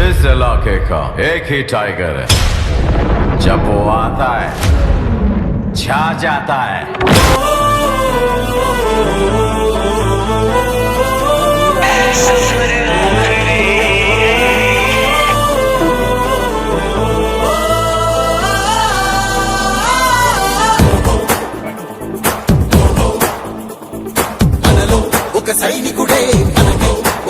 इस इलाके का एक ही टाइगर है। जब वो आता है छा जाता है।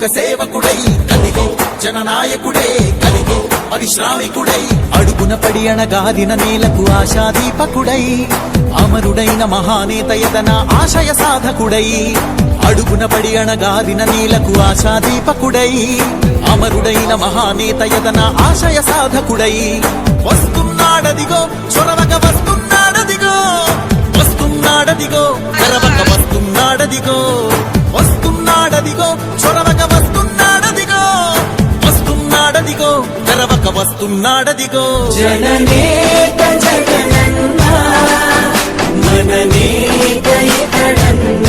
ఒక సేవకుడై కలిగో జననాయకుడే కలిగో పరిశ్రామికుడై అడుగున పడి అణగాదిన నేలకు ఆశాదీపకుడై అమరుడైన మహానేత యదన ఆశయ సాధకుడై అడుగున పడి అణగాదిన నేలకు ఆశాదీపకుడై అమరుడైన మహానేత యదన ఆశయ సాధకుడై. వస్తున్నాడదిగో చొరవక వస్తున్నాడదిగో వస్తున్నాడదిగో తెరవక వస్తున్నాడదిగో వస్తున్నాడదిగో చొరవక వస్తున్నాడదిగో. జననేత జగనన్న మననేత ఇతడన్న.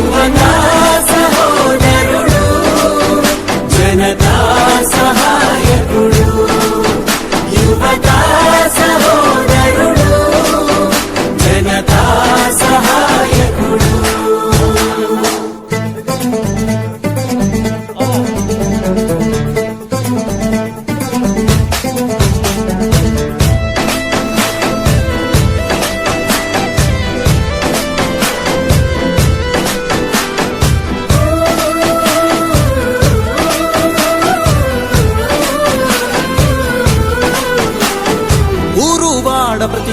యువతా సహోదరుడు జనతా సహాయకుడు యువతా సహోదరుడు.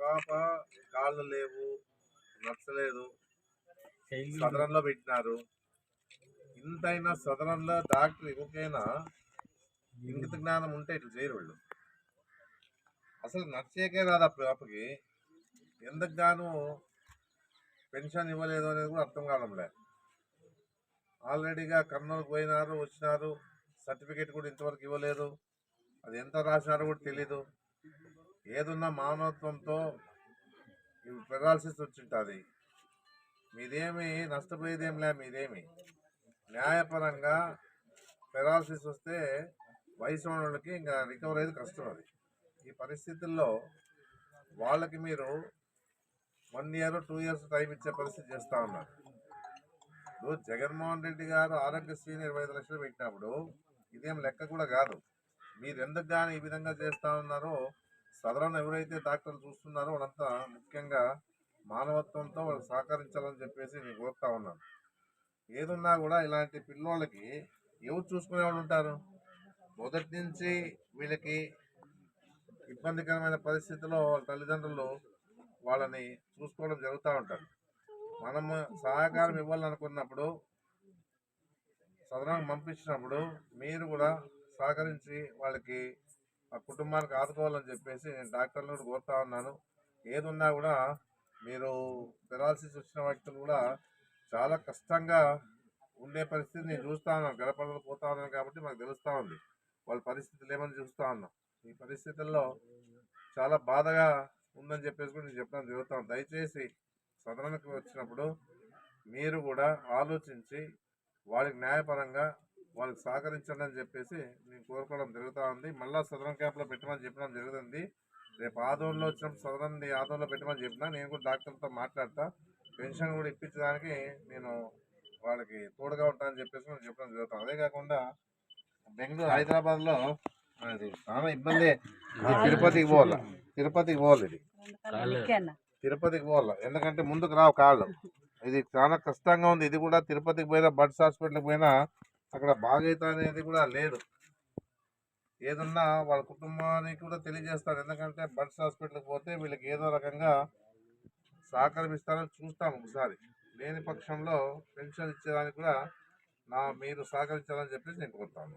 పాప కాళ్ళు లేవు నచ్చలేదు. సదరంలో పెట్టినారు. ఇంతైనా సదరంలో డాక్టర్ ఎవరికైనా ఇంగిత జ్ఞానం ఉంటే ఇట్లా చేయరు వాళ్ళు. అసలు నచ్చేకే రాదు ఆ పాపకి. ఎందుకు గాను పెన్షన్ ఇవ్వలేదు అనేది కూడా అర్థం కావడంలే ఆల్రెడీగా కర్నూలుకు పోయినారు వచ్చినారు. సర్టిఫికేట్ కూడా ఇంతవరకు ఇవ్వలేదు. అది ఎంత రాసినారో కూడా తెలీదు. ఏదున్నా మానవత్వంతో ఇవి పెరాలసిస్ వచ్చింటుంది. మీదేమి నష్టపోయేదేంలే మీదేమి. న్యాయపరంగా పెరాలసిస్ వస్తే వయసు వాళ్ళకి ఇంకా రికవర్ అయ్యేది కష్టం అది. ఈ పరిస్థితుల్లో వాళ్ళకి మీరు one year two years time ఇచ్చే పరిస్థితి చేస్తూ ఉన్నారు. ఇప్పుడు జగన్మోహన్ రెడ్డి గారు ఆరోగ్యశ్రీని ఇరవై ఐదు లక్షలు పెట్టినప్పుడు ఇదేం లెక్క కూడా కాదు. మీరు ఎందుకు కానీ ఈ విధంగా చేస్తా ఉన్నారో సదరణ ఎవరైతే డాక్టర్లు చూస్తున్నారో వాళ్ళంతా ముఖ్యంగా మానవత్వంతో వాళ్ళు సహకరించాలని చెప్పేసి నేను కోరుతా ఉన్నాను. ఏదున్నా కూడా ఇలాంటి పిల్లోళ్ళకి ఎవరు చూసుకునే వాళ్ళు ఉంటారు? మొదటి నుంచి వీళ్ళకి ఇబ్బందికరమైన పరిస్థితిలో వాళ్ళ తల్లిదండ్రులు వాళ్ళని చూసుకోవడం జరుగుతూ ఉంటారు. మనము సహకారం ఇవ్వాలనుకున్నప్పుడు సదనం పంపించినప్పుడు మీరు కూడా సహకరించి వాళ్ళకి ఆ కుటుంబానికి ఆదుకోవాలని చెప్పేసి నేను డాక్టర్లను కూడా కోరుతా ఉన్నాను. ఏదున్నా కూడా మీరు పెరాలసిస్ వచ్చిన వ్యక్తులు కూడా చాలా కష్టంగా ఉండే పరిస్థితి నేను చూస్తా ఉన్నాను. గడపడలు పోతా ఉన్నాను కాబట్టి మాకు తెలుస్తూ ఉంది. వాళ్ళ పరిస్థితులు ఏమని చూస్తూ ఉన్నాం. ఈ పరిస్థితుల్లో చాలా బాధగా ఉందని చెప్పేసి కూడా నేను చెప్పడం జరుగుతాను దయచేసి సదనానికి వచ్చినప్పుడు మీరు కూడా ఆలోచించి వాళ్ళకి న్యాయపరంగా వాళ్ళకి సహకరించండి అని చెప్పేసి నేను కోరుకోవడం జరుగుతూ ఉంది. మళ్ళా సదరం క్యాంప్లో పెట్టమని చెప్పడం జరుగుతుంది. రేపు ఆదోళనలో వచ్చినప్పుడు సదరం ఆదోళనలో పెట్టమని చెప్పినా నేను కూడా డాక్టర్తో మాట్లాడతా. పెన్షన్ కూడా ఇప్పించడానికి నేను వాళ్ళకి తోడుగా ఉంటానని చెప్పేసి నేను చెప్పడం జరుగుతుంది అదే కాకుండా బెంగళూరు హైదరాబాద్లో అది చాలా ఇబ్బంది. తిరుపతికి పోవాలి. తిరుపతికి పోవాలి ఇది. తిరుపతికి పోవాలి. ఎందుకంటే ముందుకు రావు కాళ్ళు ఇది చాలా కష్టంగా ఉంది. ఇది కూడా తిరుపతికి పోయినా బడ్స్ హాస్పిటల్కి పోయినా అక్కడ బాగైతా అనేది కూడా లేదు. ఏదన్నా వాళ్ళ కుటుంబానికి కూడా తెలియజేస్తారు. ఎందుకంటే బడ్స్ హాస్పిటల్కి పోతే వీళ్ళకి ఏదో రకంగా సహకరిస్తారని చూస్తాం ఒకసారి. లేని పక్షంలో పెన్షన్ ఇచ్చేదానికి కూడా నా మీరు సహకరించాలని చెప్పేసి నేను కోరుతాను.